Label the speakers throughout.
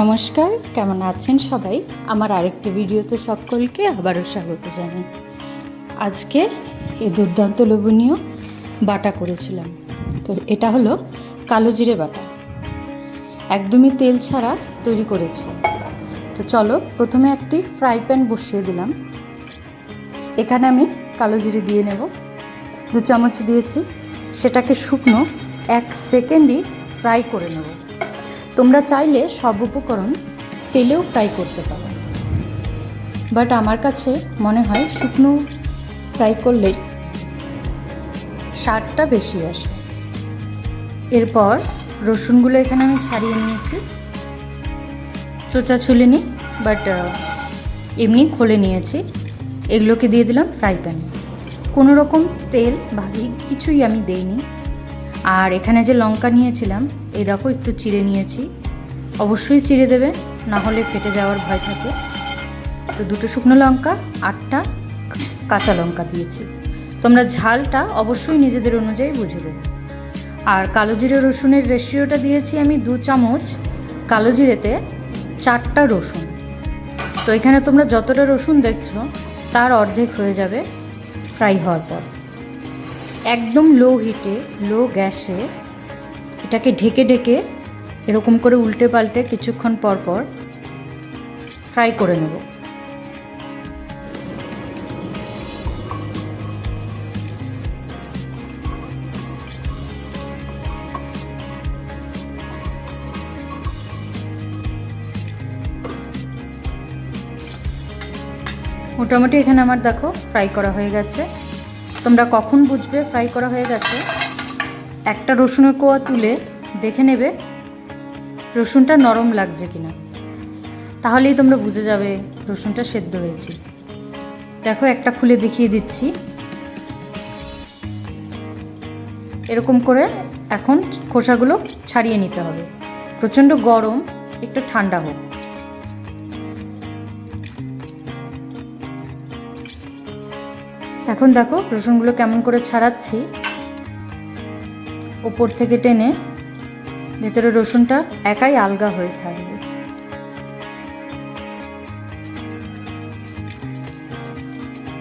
Speaker 1: নমস্কার, কেমন আছেন সবাই? আমার আরেকটি ভিডিওতে সকলকে আবারও স্বাগত জানাই। আজকে এই দুর্দান্ত লোভনীয় বাটা করেছিলাম। তো এটা হলো কালো জিরে বাটা। একদমই তেল ছাড়া তৈরি করেছি। তো চলো, প্রথমে একটি ফ্রাই প্যান বসিয়ে দিলাম। এখানে আমি কালো জিরে দিয়ে নেব। দু চামচ দিয়েছি। সেটাকে শুকনো এক সেকেন্ডই ফ্রাই করে নেব। তোমরা চাইলে সব উপকরণ তেলেও ফ্রাই করতে পারো। বাট আমার কাছে মনে হয় শুকনো ফ্রাই করলেই স্বাদটা বেশি আসে। এরপর রসুনগুলো এখানে আমি ছাড়িয়ে নিয়েছি। চোচা ছুলিনি বাট এমনি খোলে নিয়েছি। এগুলোকে দিয়ে দিলাম ফ্রাই প্যানে। কোনো রকম তেল বা কিছুই আমি দেইনি। আর এখানে যে লঙ্কা নিয়েছিলাম দেখো, একটু চিড়ে নিয়েছি। অবশ্যই চিড়ে দেবে, না হলে ফেটে যাওয়ার ভয় থাকে। তো দুটো শুকনো লঙ্কা, আটটা কাঁচা লঙ্কা দিয়েছি। তোমরা ঝালটা অবশ্যই নিজেদের অনুযায়ী বুঝে দেবে আর কালো জিরে রসুনের রেশিওটা দিয়েছি আমি দু চামচ। কালো জিরেতে চারটা রসুন। তো এখানে তোমরা যতটা রসুন দেখছ, তার অর্ধেক হয়ে যাবে ফ্রাই হওয়ার পর। একদম লো হিটে লো গ্যাসে এটাকে ঢেকে ঢেকে এরকম করে উল্টে পাল্টে কিছুক্ষণ পর পর ফ্রাই করে নেব। মোটামুটি এখানে আমার দেখো ফ্রাই করা হয়ে গেছে। তোমরা কখন বুঝবে ফ্রাই করা হয়ে গেছে? একটা রসুনের কোয়া তুলে দেখে নেবে রসুনটা নরম লাগছে কিনা। তাহলেই তোমরা বুঝে যাবে রসুনটা সেদ্ধ হয়েছে। দেখো, একটা খুলে দেখিয়ে দিচ্ছি। এরকম করে এখন খোসাগুলো ছাড়িয়ে নিতে হবে। প্রচণ্ড গরম, একটু ঠান্ডা হোক। এখন দেখো, রসুনগুলো কেমন করে ছাড়াচ্ছি। ওপর থেকে টেনে ভেতরে রসুনটা একাই আলগা হয়ে থাকবে।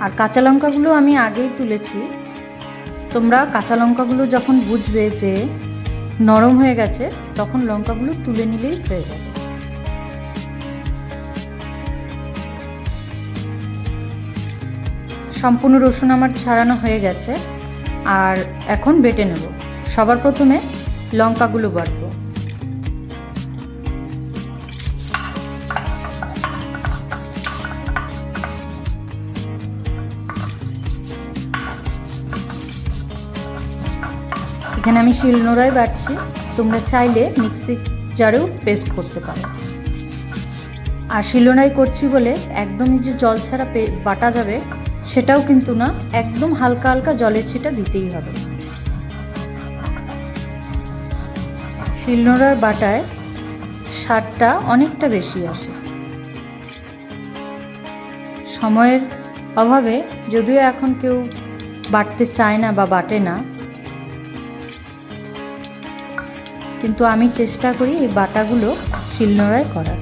Speaker 1: আর কাঁচা লঙ্কাগুলো আমি আগেই তুলেছি। তোমরা কাঁচা লঙ্কাগুলো যখন বুঝবে যে নরম হয়ে গেছে, তখন লঙ্কাগুলো তুলে নিলেই হয়ে যাবে। সম্পূর্ণ রসুন আমার ছাড়ানো হয়ে গেছে, আর এখন বেটে নেব। সবার প্রথমে লঙ্কাগুলো বাটবো। এখানে আমি শিলনোড়ায় বাটছি। তোমরা চাইলে মিক্সি জারেও পেস্ট করতে পারো। আর শিলনোড়ায় করছি বলে একদম যে জল ছাড়া বাটা যাবে, সেটাও কিন্তু না, একদম হালকা হালকা জলের ছিটা দিতেই হবে। শিলনোড়ার বাটায় স্বাদটা অনেকটা বেশি আসে। সময়ের অভাবে যদিও এখন কেউ বাটতে চায় না বা বাটে না, কিন্তু আমি চেষ্টা করি এই বাটাগুলো শিলনোড়ায় করার।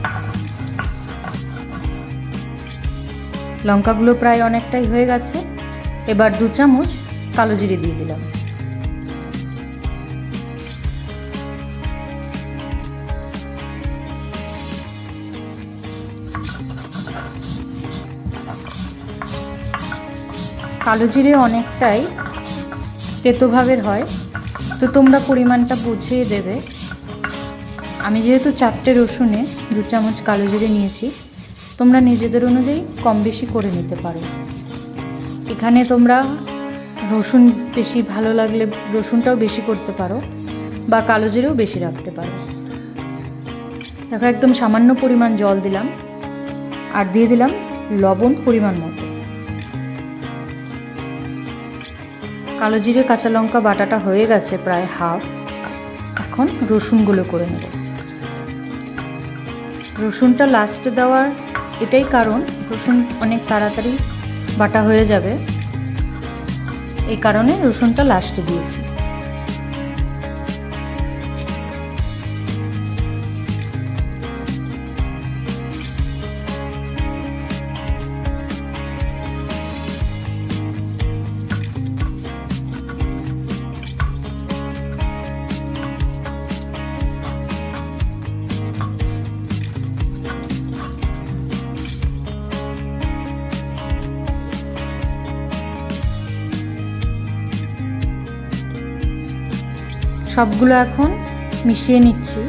Speaker 1: লঙ্কাগুলো প্রায় অনেকটাই হয়ে গেছে, এবার দু চামচ কালো জিরে দিয়ে দিলাম। কালো জিরে অনেকটাই তেতোভাবের হয়। তো তোমরা পরিমাণটা বুঝিয়ে দেবে। আমি যেহেতু চারটে রসুনে দু চামচ কালো জিরে নিয়েছি, তোমরা নিজেদের অনুযায়ী কম বেশি করে নিতে পারো। এখানে তোমরা রসুন বেশি ভালো লাগলে রসুনটাও বেশি করতে পারো বা কালো জিরেও বেশি রাখতে পারো। দেখো, একদম সামান্য পরিমাণ জল দিলাম। আর দিয়ে দিলাম লবণ পরিমাণ মতো। কালো জিরে, কাঁচা লঙ্কা, বাটাটা হয়ে গেছে প্রায় হাফ। এখন রসুনগুলো করে নেব। রসুনটা লাস্টে দেওয়ার এটাই কারণ, রসুন অনেক তাড়াতাড়ি বাটা হয়ে যাবে। এই কারণে রসুনটা লাস্টে দিয়েছি। সবগুলো এখন মিশিয়ে নিচ্ছি।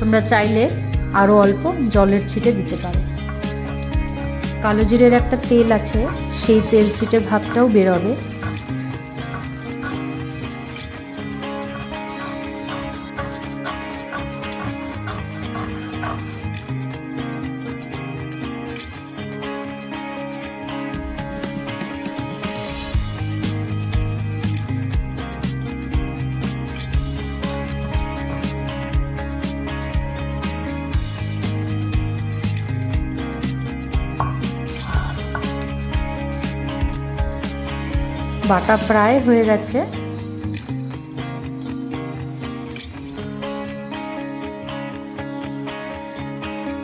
Speaker 1: তোমরা চাইলে আরও অল্প জলের ছিটে দিতে পারো। কালো জিরের একটা তেল আছে, সেই তেল ছিটে ভাতটাও বেরোবে। বাটা প্রায় হয়ে গেছে।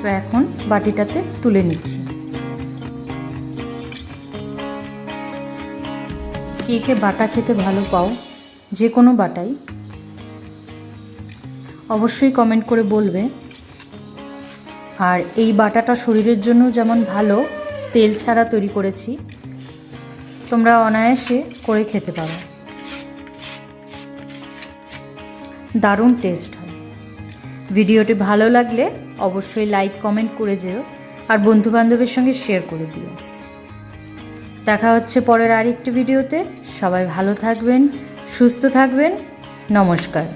Speaker 1: তো এখন বাটিটাতে তুলে নিচ্ছি। কে কে বাটা খেতে ভালো পাও, যে কোনো বাটাই, অবশ্যই কমেন্ট করে বলবে। আর এই বাটাটা শরীরের জন্য যেমন ভালো, তেল ছাড়া তৈরি করেছি। তোমরা অনায়াসে করে খেতে পারো। দারুণ টেস্ট হয়। ভিডিওটি ভালো লাগলে অবশ্যই লাইক কমেন্ট করে যেও আর বন্ধুবান্ধবের সঙ্গে শেয়ার করে দিও। দেখা হচ্ছে পরের আরেকটি ভিডিওতে সবাই ভালো থাকবেন, সুস্থ থাকবেন। নমস্কার।